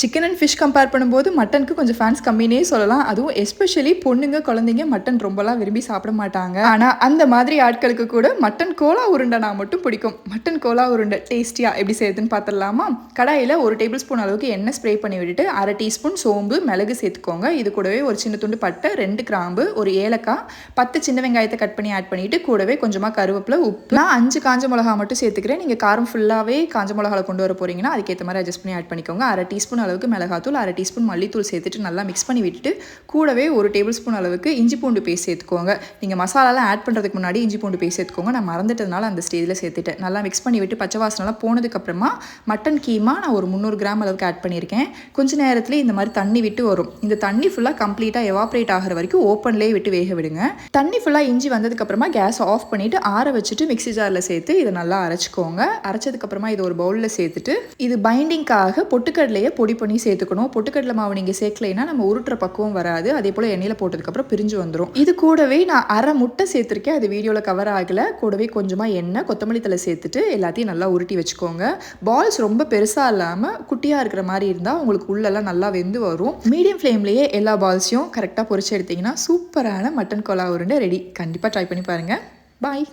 Chicken and fish compare பண்ணும்போது மட்டனுக்கு கொஞ்சம் fans கம்மினே சொல்லலாம். அதுவும் எஸ்பெஷலி பொண்ணுங்க குழந்தைங்க மட்டன் ரொம்பலாம் விரும்பி சாப்பிட மாட்டாங்க. ஆனால் அந்த மாதிரி ஆட்களுக்கு கூட மட்டன் கோலா உருண்டைனா மட்டும் பிடிக்கும். மட்டன் கோலா உருண்டை டேஸ்டியாக எப்படி செய்யுதுன்னு பார்த்துடலாமா? கடாயில் ஒரு டேபிள் ஸ்பூன் அளவுக்கு எண்ணெய் ஸ்ப்ரே பண்ணி விட்டுட்டு அரை டீஸ்பூன் சோம்பு மிளகு சேர்த்துக்கோங்க. இது கூடவே ஒரு சின்ன துண்டு பட்டை ரெண்டு கிராம்பு ஒரு ஏலக்காய் பத்து சின்ன வெங்காயத்தை கட் பண்ணி ஆட் பண்ணிட்டு கூடவே கொஞ்சமாக கருவேப்பிலை உப்பு. நான் அஞ்சு காஞ்ச மிளகா மட்டும் சேர்த்துக்கிறேன். நீங்கள் காரம் ஃபுல்லாகவே காஞ்ச மிளகாவில் கொண்டு வர போறீங்கன்னா அதுக்கேற்ற மாதிரி அட்ஜஸ்ட் பண்ணி ஆட் பண்ணிக்கோங்க. அரை டீஸ்பூன் அளவுக்கு மிளகாத்தூள் அரை டீஸ்பூன் மல்லித்தூள் சேர்த்துட்டு நல்லா மிக்ஸ் பண்ணி விட்டுட்டு கூடவே ஒரு டேபிள் ஸ்பூன் அளவுக்கு இஞ்சி பூண்டு பேஸ்ட் சேர்த்துக்கோங்க. நீங்கள் மசாலாலாம் ஆட் பண்ணுறதுக்கு முன்னாடி இஞ்சி பூண்டு பேஸ்ட் சேர்த்துக்கோங்க. நான் மறந்துட்டதுனால அந்த ஸ்டேஜில் சேர்த்துட்டேன். நல்லா மிக்ஸ் பண்ணி விட்டு பச்சை வாசனெல்லாம் போனதுக்கப்புறமா மட்டன் கீமா நான் ஒரு முந்நூறு கிராம் அளவுக்கு ஆட் பண்ணியிருக்கேன். கொஞ்ச நேரத்தில் இந்த மாதிரி தண்ணி விட்டு வரும். இந்த தண்ணி ஃபுல்லாக கம்ப்ளீட்டாக எவாப்ரேட் ஆகிற வரைக்கும் ஓப்பன்லேயே விட்டு வேக விடுங்க. தண்ணி ஃபுல்லாக இஞ்சி வந்ததுக்கப்புறமா கேஸ் ஆஃப் பண்ணிவிட்டு ஆற வச்சுட்டு மிக்ஸி ஜாரில் சேர்த்து இதை நல்லா அரைச்சிக்கோங்க. அரைச்சதுக்கப்புறமா இது ஒரு பவுலில் சேர்த்துட்டு இது பைண்டிங்காக பொட்டுக்கடலையை பொடி பண்ணி சேர்த்துக்கணும். பொட்டுக்கடலை மாவு நீங்கள் சேர்க்கலைன்னா நம்ம உருட்டுற பக்குவம் வராது. அதே போல் எண்ணெயில் போட்டதுக்கப்புறம் பிரிஞ்சு வந்துடும் இது கூடவே நான் அரை முட்டை சேர்த்துருக்கேன். அது வீடியோவில் கவர் ஆகலை. கூடவே கொஞ்சமாக எண்ணெய் கொத்தமல்லி தலை சேர்த்துட்டு எல்லாத்தையும் நல்லா உருட்டி வச்சுக்கோங்க. பால்ஸ் ரொம்ப பெருசாக இல்லாமல் குட்டியாக இருக்கிற மாதிரி இருந்தால் உங்களுக்கு உள்ளெல்லாம் நல்லா வெந்து வரும். மீடியம் ஃப்ளேம்லேயே எல்லா பால்ஸையும் கரெக்டாக பொரிச்சு எடுத்தீங்கன்னா சூப்பரான மட்டன் கோலா உருண்டை ரெடி கண்டிப்பாக ட்ரை பண்ணி பாருங்கள் பாய்